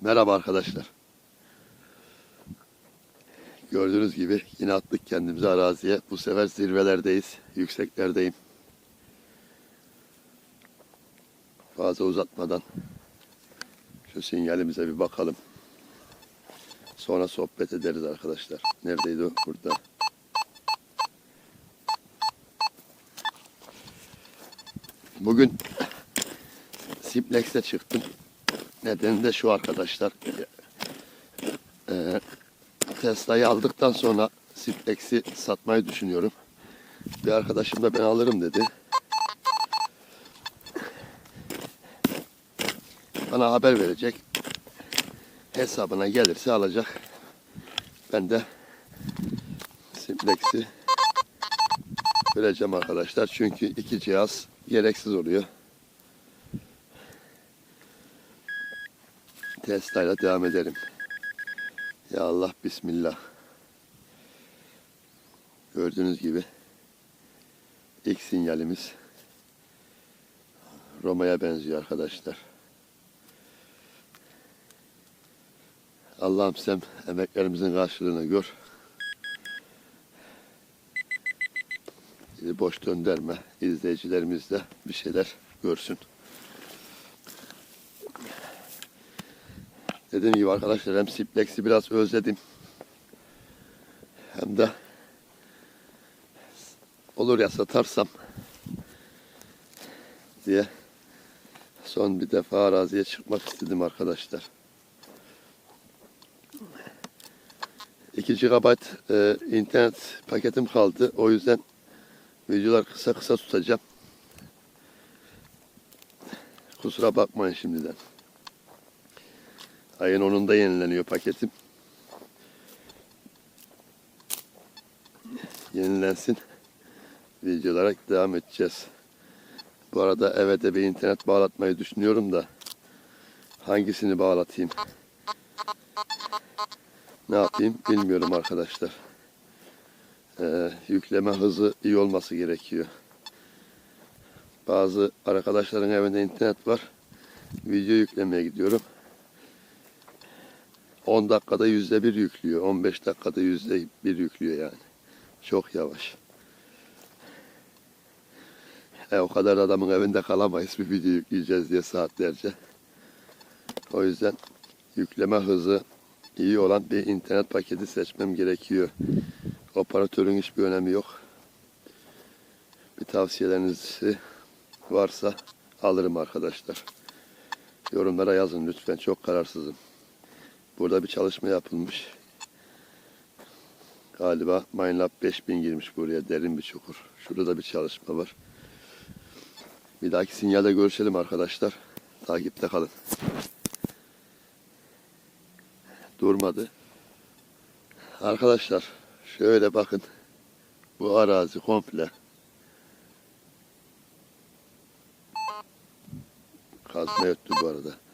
Merhaba arkadaşlar. Gördüğünüz gibi yine attık kendimizi araziye. Bu sefer zirvelerdeyiz. Yükseklerdeyim. Fazla uzatmadan şu sinyalimize bir bakalım. Sonra sohbet ederiz arkadaşlar. Neredeydi o? Burada. Bugün Simplex'e çıktım. Nedeni de şu arkadaşlar. Ee, Tesla'yı aldıktan sonra Simplex'i satmayı düşünüyorum. Bir arkadaşım da ben alırım dedi. Bana haber verecek. Hesabına gelirse alacak. Ben de Simplex'i vereceğim arkadaşlar. Çünkü iki cihaz gereksiz oluyor. Tesla ile devam edelim. Ya Allah Bismillah. Gördüğünüz gibi ilk sinyalimiz Roma'ya benziyor arkadaşlar. Allah'ım sen emeklerimizin karşılığını gör. Bizi boş döndürme. İzleyicilerimiz de bir şeyler görsün. Dediğim gibi arkadaşlar hem Simplex'i biraz özledim. Hem de olur ya satarsam diye son bir defa araziye çıkmak istedim arkadaşlar. 2 GB e, internet paketim kaldı. O yüzden videolar kısa kısa tutacağım. Kusura bakmayın şimdiden. Ayın 10'unda yenileniyor paketim. Yenilensin. Videolara devam edeceğiz. Bu arada eve de bir internet bağlatmayı düşünüyorum da hangisini bağlatayım? Ne yapayım bilmiyorum arkadaşlar. Ee, yükleme hızı iyi olması gerekiyor. Bazı arkadaşların evinde internet var. Video yüklemeye gidiyorum. 10 dakikada yüzde bir yüklüyor. 15 dakikada yüzde bir yüklüyor yani. Çok yavaş. E, o kadar adamın evinde kalamayız bir video yükleyeceğiz diye saatlerce. O yüzden yükleme hızı iyi olan bir internet paketi seçmem gerekiyor. Operatörün hiçbir önemi yok. Bir tavsiyeleriniz varsa alırım arkadaşlar. Yorumlara yazın lütfen. Çok kararsızım. Burada bir çalışma yapılmış. Galiba MineLab 5000 girmiş buraya. Derin bir çukur. Şurada bir çalışma var. Bir dahaki sinyalde görüşelim arkadaşlar. Takipte kalın. Durmadı. Arkadaşlar şöyle bakın. Bu arazi komple kazma öttü bu arada.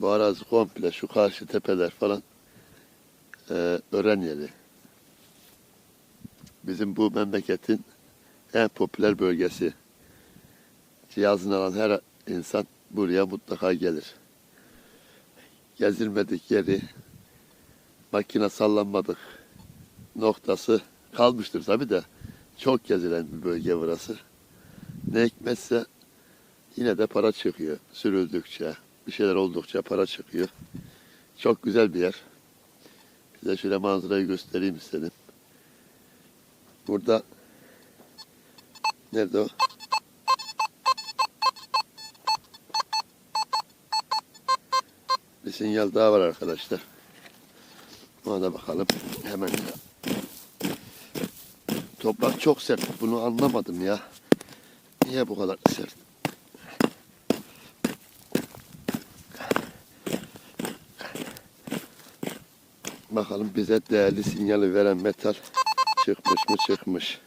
Bu arazi komple şu karşı tepeler falan e, ören yeri. Bizim bu memleketin en popüler bölgesi. Cihazını alan her insan buraya mutlaka gelir. Gezilmedik yeri, makine sallanmadık noktası kalmıştır tabi de çok gezilen bir bölge burası. Ne hikmetse yine de para çıkıyor sürüldükçe, bir şeyler oldukça para çıkıyor. Çok güzel bir yer. Size şöyle manzarayı göstereyim istedim. Burada nerede o? Bir sinyal daha var arkadaşlar. Ona da bakalım. Hemen. Toprak çok sert. Bunu anlamadım ya. Niye bu kadar sert? Bakalım bize değerli sinyali veren metal çıkmış mı çıkmış.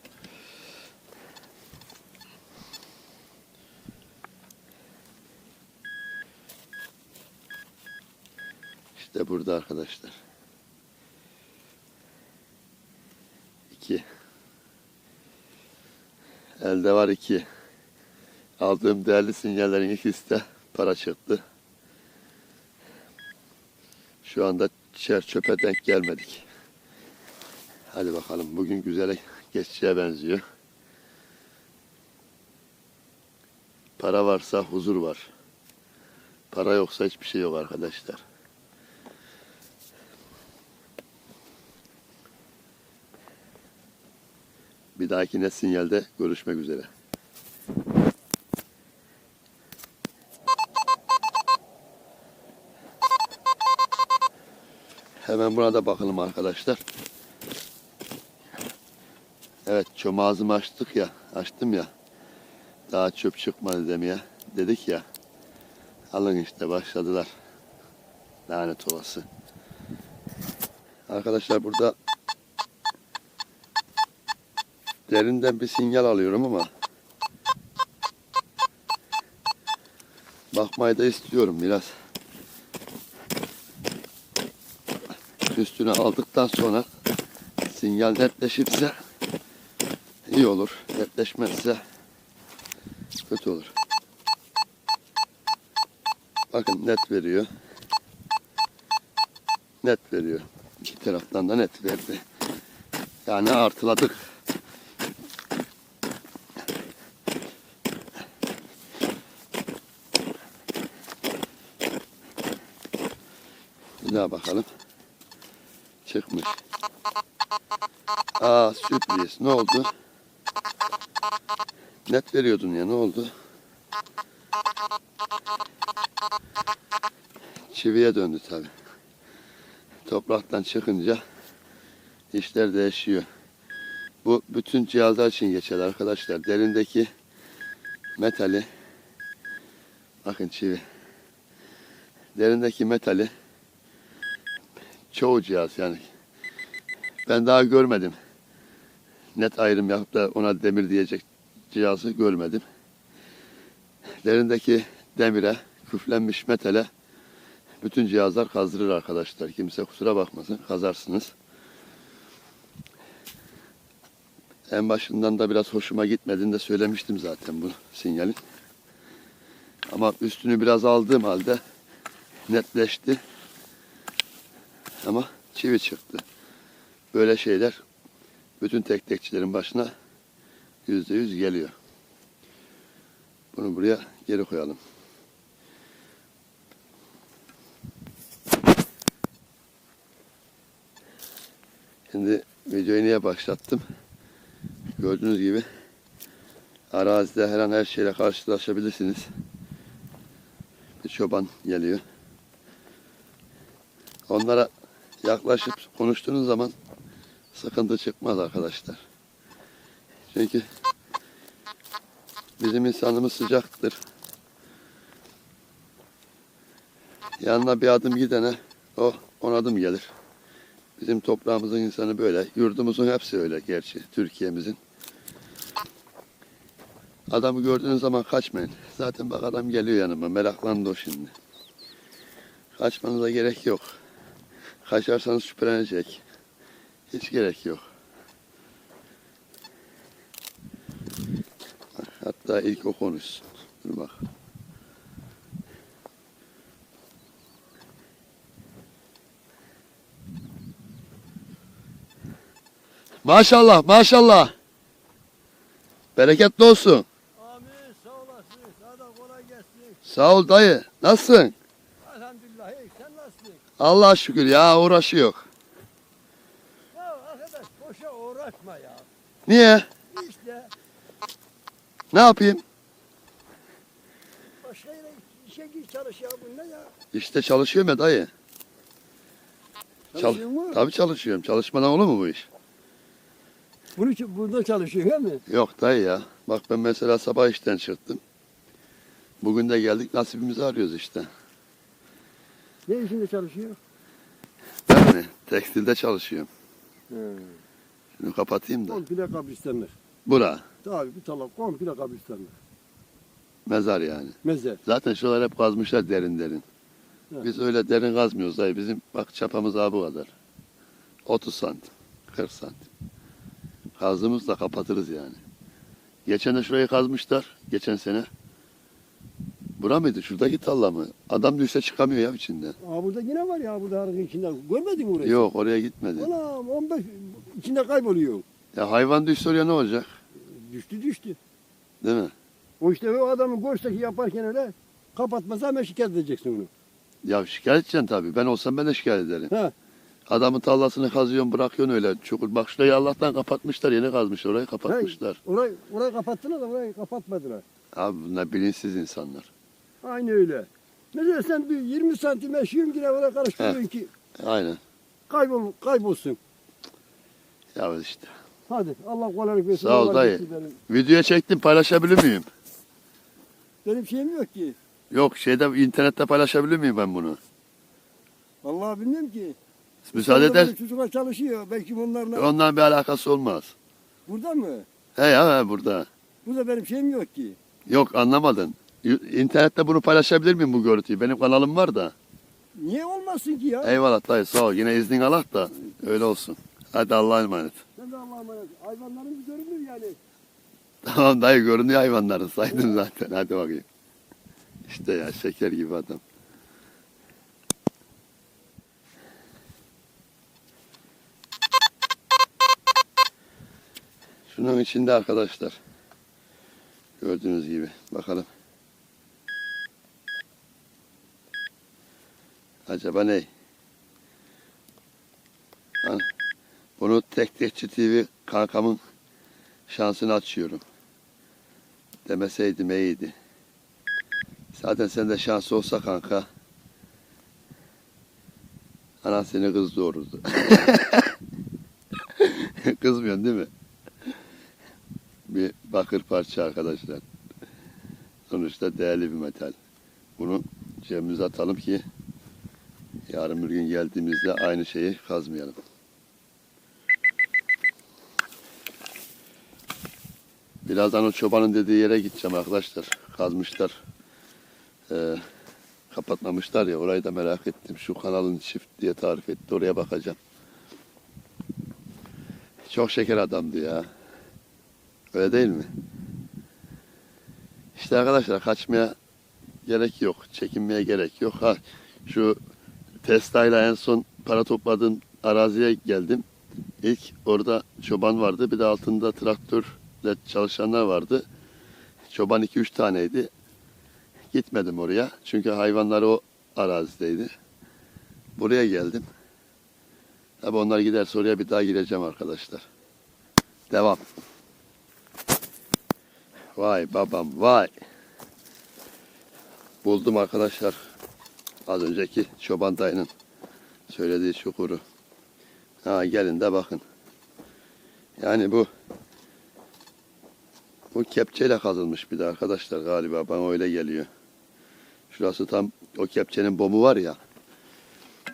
İşte burada arkadaşlar. İki. Elde var iki. Aldığım değerli sinyallerin ikisi de para çıktı. Şu anda çer çöpe denk gelmedik. Hadi bakalım bugün güzel geçeceğe benziyor. Para varsa huzur var. Para yoksa hiçbir şey yok arkadaşlar. Bir dahaki net sinyalde görüşmek üzere. Hemen buna da bakalım arkadaşlar. Evet çomağızımı açtık ya, açtım ya. Daha çöp çıkmadı demeye dedik ya. Alın işte başladılar. Lanet olası. Arkadaşlar burada derinden bir sinyal alıyorum ama bakmayı da istiyorum biraz. Üstüne aldıktan sonra sinyal netleşirse iyi olur. Netleşmezse kötü olur. Bakın net veriyor. Net veriyor. İki taraftan da net verdi. Yani artıladık. Bir daha bakalım. Çıkmış. Aa sürpriz. Ne oldu? Net veriyordun ya ne oldu? Çiviye döndü tabi. Topraktan çıkınca işler değişiyor. Bu bütün cihazlar için geçerli arkadaşlar. Derindeki metali bakın çivi. Derindeki metali çoğu cihaz yani ben daha görmedim. Net ayrım yapıp da ona demir diyecek cihazı görmedim. Derindeki demire, küflenmiş metale bütün cihazlar kazdırır arkadaşlar. Kimse kusura bakmasın, kazarsınız. En başından da biraz hoşuma gitmediğini de söylemiştim zaten bu sinyalin. Ama üstünü biraz aldığım halde netleşti. Ama çivi çıktı. Böyle şeyler bütün tek tekçilerin başına yüzde yüz geliyor. Bunu buraya geri koyalım. Şimdi videoyu niye başlattım? Gördüğünüz gibi arazide her an her şeyle karşılaşabilirsiniz. Bir çoban geliyor. Onlara yaklaşıp konuştuğunuz zaman sıkıntı çıkmaz arkadaşlar. Çünkü bizim insanımız sıcaktır. Yanına bir adım gidene o on adım gelir. Bizim toprağımızın insanı böyle. Yurdumuzun hepsi öyle gerçi. Türkiye'mizin. Adamı gördüğünüz zaman kaçmayın. Zaten bak adam geliyor yanıma. Meraklandı o şimdi. Kaçmanıza gerek yok. Kaçarsanız şüphelenecek. Hiç gerek yok. Hatta ilk o konuşsun. Dur bak. Maşallah maşallah. Bereketli olsun. Amin sağ olasın. Sana kolay gelsin. Sağ ol dayı. Nasılsın? Allah'a şükür ya uğraşıyor. Ya arkadaş boşa uğraşma ya. Niye? İşte Ne yapayım? başka yere işe gir çalış ya bu ne ya? İşte çalışıyorum ya dayı. Çal Çalışıyor mu? Tabii çalışıyorum. Çalışmadan olur mu bu iş? Bunu, burada çalışıyor değil mi? Yok dayı ya. Bak ben mesela sabah işten çıktım. Bugün de geldik nasibimizi arıyoruz işte. Ne işinde çalışıyor? Ben mi? Tekstilde çalışıyorum. He. Şunu kapatayım da. Komple kabristanlık. Bura. Tabii bir taraf komple kabristanlık. Mezar yani. Mezar. Zaten şuralar hep kazmışlar derin derin. Evet. Biz öyle derin kazmıyoruz dayı. Bizim bak çapamız daha bu kadar. 30 santim. 40 santim. Kazdığımızda kapatırız yani. Geçen de şurayı kazmışlar. Geçen sene. Bura mıydı? Şuradaki talla mı? Adam düşse çıkamıyor ya içinden. Aa burada yine var ya burada arının içinde. Görmedin mi orayı? Yok oraya gitmedi. Anam 15 içinde kayboluyor. Ya hayvan düşse oraya ne olacak? Düştü düştü. Değil mi? O işte o adamın göçteki yaparken öyle kapatmasa hemen şikayet edeceksin onu. Ya şikayet edeceksin tabii. Ben olsam ben de şikayet ederim. Ha. Adamın tallasını kazıyorsun bırakıyorsun öyle. Çukur. Bak şurayı Allah'tan kapatmışlar. Yeni kazmış orayı kapatmışlar. Orayı, orayı kapattılar da orayı kapatmadılar. Abi bunlar bilinçsiz insanlar. Aynı öyle. Mesela sen bir 20 santim eşiyorsun yine oraya karıştırıyorsun ki Aynen. kaybol, kaybolsun. Ya işte. Hadi Allah kolaylık versin. Sağ ol Allah dayı. geçsin Benim, Videoya çektim paylaşabilir miyim? benim şeyim yok ki. Yok şeyde internette paylaşabilir miyim ben bunu? Vallahi bilmiyorum ki. Müsaade Sonra eder. Çocuklar çalışıyor. Belki onlarla. Ondan bir alakası olmaz. Burada mı? He ya he, burada. Burada benim şeyim yok ki. Yok anlamadın. İnternette bunu paylaşabilir miyim bu görüntüyü? Benim kanalım var da. Niye olmasın ki ya? Eyvallah dayı sağ ol. Yine iznin Allah da öyle olsun. Hadi Allah'a emanet. Sen de Allah'a emanet. Hayvanların bir görünür yani. Tamam dayı görünüyor hayvanları saydın zaten. Hadi bakayım. İşte ya şeker gibi adam. Şunun içinde arkadaşlar. Gördüğünüz gibi. Bakalım. Acaba ne? Bunu Tek Tekçi TV kankamın şansını açıyorum. Demeseydim iyiydi. Zaten sende şans olsa kanka. Anan seni kız doğururdu. Kızmıyorsun değil mi? Bir bakır parça arkadaşlar. Sonuçta değerli bir metal. Bunu cebimize atalım ki yarın bir gün geldiğimizde aynı şeyi kazmayalım. Birazdan o çobanın dediği yere gideceğim arkadaşlar. Kazmışlar. Ee, kapatmamışlar ya orayı da merak ettim. Şu kanalın çift diye tarif etti. Oraya bakacağım. Çok şeker adamdı ya. Öyle değil mi? İşte arkadaşlar kaçmaya gerek yok. Çekinmeye gerek yok. Ha, şu Tesla ile en son para topladığım araziye geldim. İlk orada çoban vardı. Bir de altında traktörle çalışanlar vardı. Çoban 2-3 taneydi. Gitmedim oraya. Çünkü hayvanlar o arazideydi. Buraya geldim. Tabi onlar giderse oraya bir daha gireceğim arkadaşlar. Devam. Vay babam vay. Buldum arkadaşlar. Az önceki çoban dayının söylediği çukuru. Ha gelin de bakın. Yani bu bu kepçeyle kazılmış bir de arkadaşlar galiba bana öyle geliyor. Şurası tam o kepçenin bomu var ya.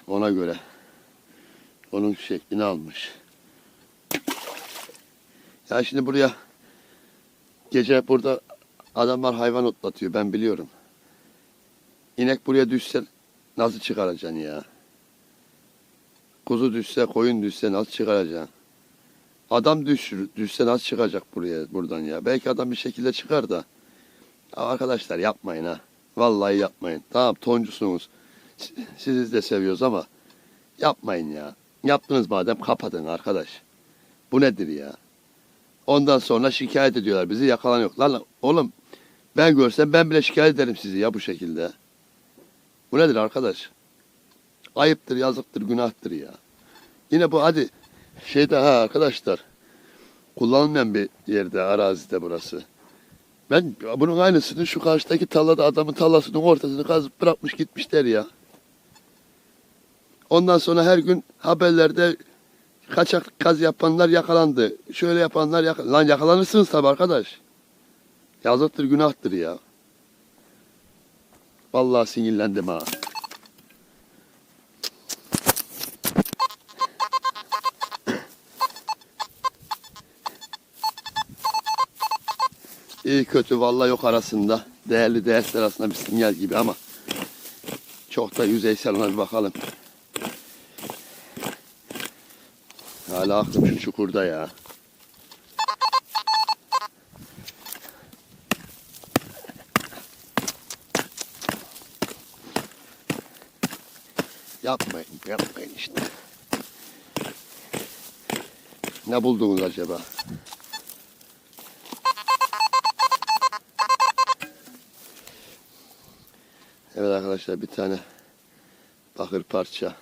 Ona göre. Onun şeklini almış. Ya şimdi buraya gece burada adamlar hayvan otlatıyor ben biliyorum. İnek buraya düşse nasıl çıkaracaksın ya? Kuzu düşse, koyun düşse nasıl çıkaracaksın? Adam düşür, düşse nasıl çıkacak buraya buradan ya? Belki adam bir şekilde çıkar da. Ya arkadaşlar yapmayın ha. Vallahi yapmayın. Tamam toncusunuz. Sizi de seviyoruz ama yapmayın ya. Yaptınız madem kapatın arkadaş. Bu nedir ya? Ondan sonra şikayet ediyorlar bizi yakalanıyor. Lan lan, oğlum ben görsem ben bile şikayet ederim sizi ya bu şekilde. Bu nedir arkadaş? Ayıptır, yazıktır, günahtır ya. Yine bu hadi şeyde ha arkadaşlar kullanılmayan bir yerde arazide burası. Ben bunun aynısını şu karşıdaki tarlada adamın tarlasının ortasını kazıp bırakmış gitmişler ya. Ondan sonra her gün haberlerde kaçak kaz yapanlar yakalandı. Şöyle yapanlar yakalandı. Lan yakalanırsınız tabii arkadaş. Yazıktır günahtır ya. Vallahi sinirlendim ha. İyi kötü vallahi yok arasında. Değerli değersiz arasında bir sinyal gibi ama çok da yüzeysel ona bir bakalım. Hala aklım şu çukurda ya. Yapmayın, işte. Ne buldunuz acaba? Evet arkadaşlar bir tane bakır parça.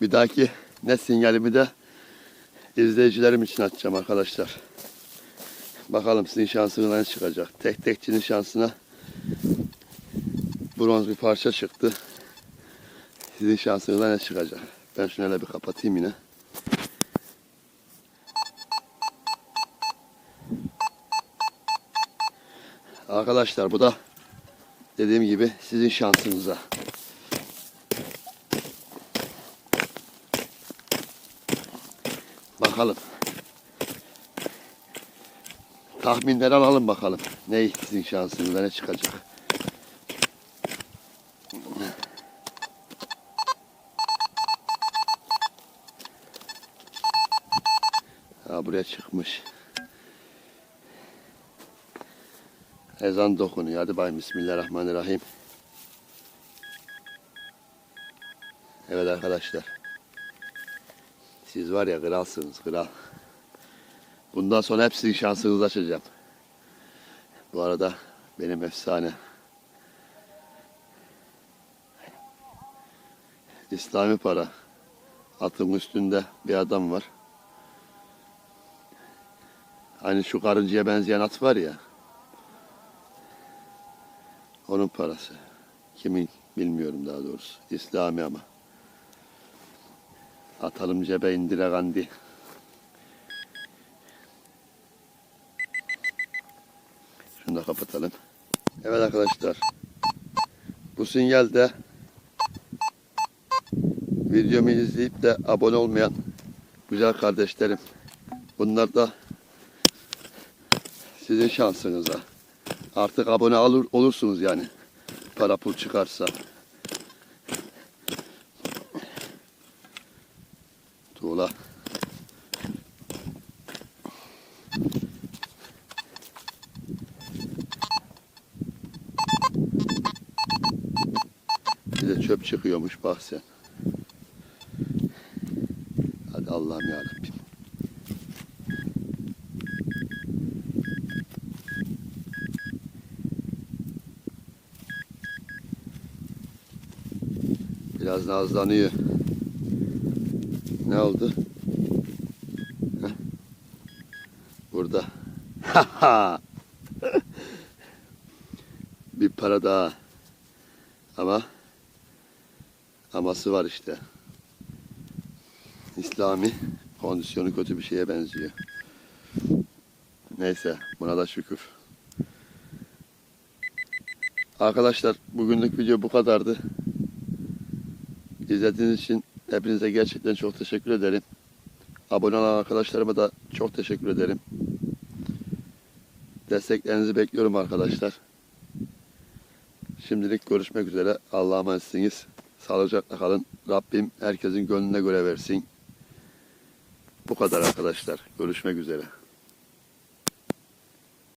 Bir dahaki ne sinyalimi de izleyicilerim için açacağım arkadaşlar. Bakalım sizin şansınız ne çıkacak. Tek tekçinin şansına bronz bir parça çıktı. Sizin şansınıza ne çıkacak? Ben şunu bir kapatayım yine. Arkadaşlar bu da dediğim gibi sizin şansınıza. Bakalım. Tahminleri alalım bakalım. Ne sizin şansınıza ne çıkacak. Buraya çıkmış. Ezan dokunuyor. Hadi bayım Bismillahirrahmanirrahim. Evet arkadaşlar. Siz var ya kralsınız kral. Bundan sonra hep sizin şansınızı açacağım. Bu arada benim efsane. İslami para. Atın üstünde bir adam var. Hani şu karıncaya benzeyen at var ya. Onun parası. Kimin bilmiyorum daha doğrusu. İslami ama. Atalım cebe indire gandi. Şunu da kapatalım. Evet arkadaşlar. Bu sinyalde videomu izleyip de abone olmayan güzel kardeşlerim. Bunlar da sizin şansınıza. Artık abone olur, olursunuz yani. Para pul çıkarsa. Tuğla. Bir çöp çıkıyormuş bak sen. Hadi Allah'ım yarabbim. Biraz nazlanıyor. Ne oldu? Burada. bir para daha. Ama aması var işte. İslami kondisyonu kötü bir şeye benziyor. Neyse buna da şükür. Arkadaşlar bugünlük video bu kadardı. İzlediğiniz için hepinize gerçekten çok teşekkür ederim. Abone olan arkadaşlarıma da çok teşekkür ederim. Desteklerinizi bekliyorum arkadaşlar. Şimdilik görüşmek üzere. Allah'a emanetsiniz. Sağlıcakla kalın. Rabbim herkesin gönlüne göre versin. Bu kadar arkadaşlar. Görüşmek üzere.